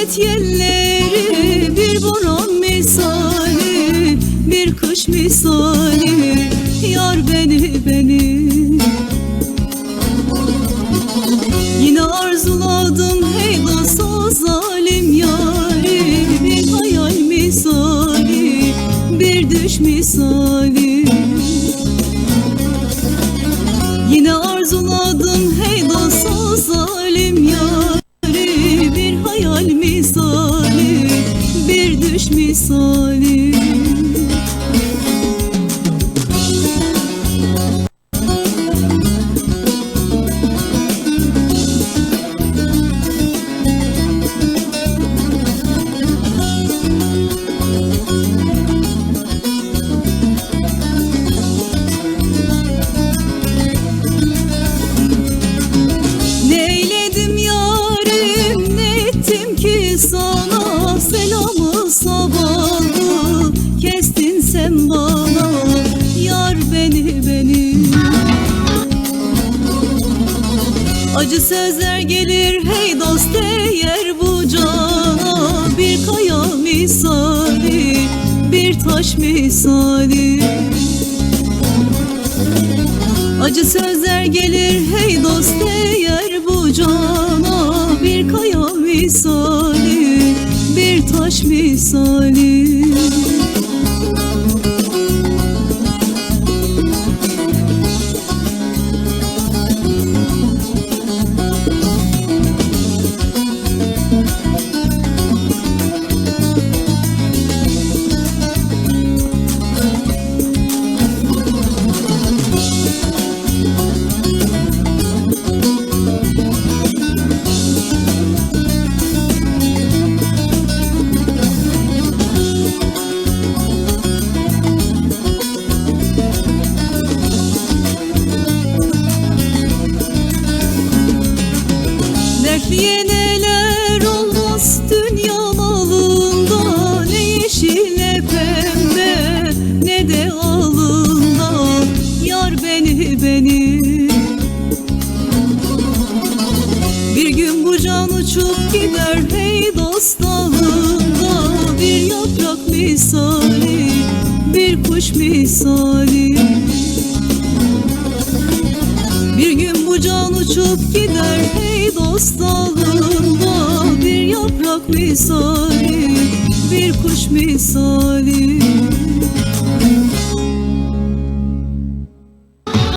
Cennet yerleri bir boran misali Bir kış misali Yar beni beni. Yine arzuladım hey dost zalim yari Bir hayal misali Bir düş misali. Düş misali. Sana? Selamı Acı sözler gelir hey dost değer bu cana. Bir kaya misali bir taş misali. Acı sözler gelir hey dost değer bu cana. Bir kaya misali bir taş misali can uçup gider hey dost dalında Bir yaprak misali bir kuş misali. Bir gün bu can uçup gider hey dost dalında Bir yaprak misali, bir kuş misali